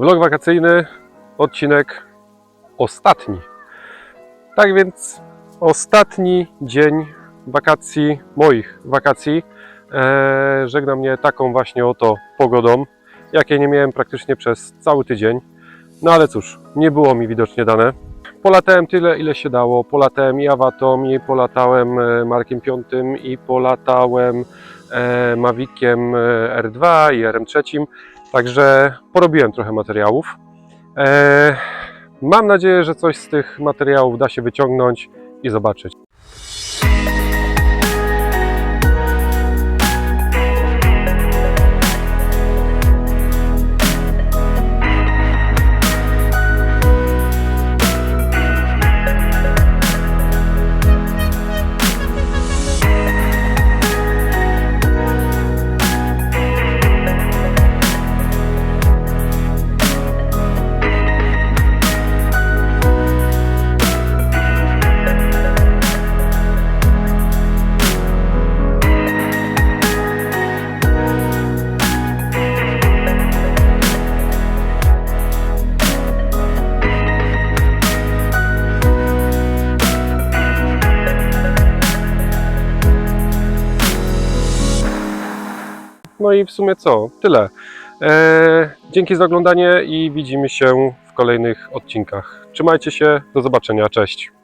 Vlog wakacyjny, odcinek ostatni. Tak więc ostatni dzień wakacji, moich wakacji. E, żegna mnie taką właśnie oto pogodą, jakiej nie miałem praktycznie przez cały tydzień. No ale cóż, nie było mi widocznie dane. Polatałem tyle, ile się dało. Polatałem i Awatą, i polatałem e, Markiem V, i polatałem e, Maviciem e, R2 i RM3. Także porobiłem trochę materiałów. E, mam nadzieję, że coś z tych materiałów da się wyciągnąć i zobaczyć. No i w sumie co? Tyle. E, dzięki za oglądanie i widzimy się w kolejnych odcinkach. Trzymajcie się, do zobaczenia, cześć.